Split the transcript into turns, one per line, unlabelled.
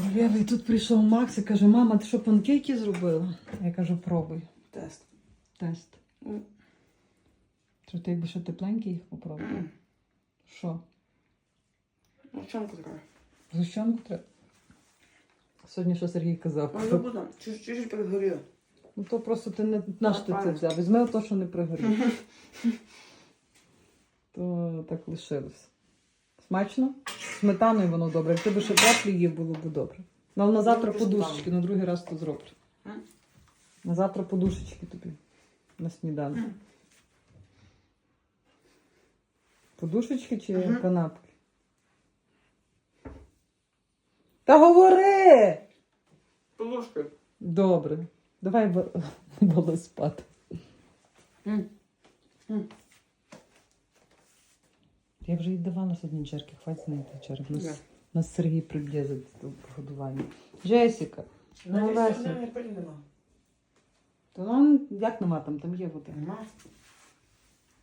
Королева, і тут прийшов Макс і каже, мама, ти що панкейки зробила? Я кажу, пробуй.
Тест.
Тест.
М.
Що ти якби що тепленький їх попробуй?
М.
Що?
Мовчанку треба.
Зущенку треба? Сьогодні що Сергій казав?
А не буду. Чуть-чуть перегоріло.
Ну то просто ти не наш ти це взяв. Візьми то, що не пригорів. То так лишилось. Смачно? Сметаною воно добре. Як ти би ще теплі їв, було б добре. Ну, але на завтра подушечки, на другий раз то зроблю. На завтра подушечки тобі. На сніданок. Подушечки чи
Мгм.
канапки? Та говори!
Полушки.
Добре. Давай бо- було спати.
М.
Я вже їй давала сьогодні черки, хватить знайти черг. Нас,
Да.
нас Сергій приб'є за це погодування. Джесіка. Ну,
нема.
То ну, як нема там, там є вода.
Нема.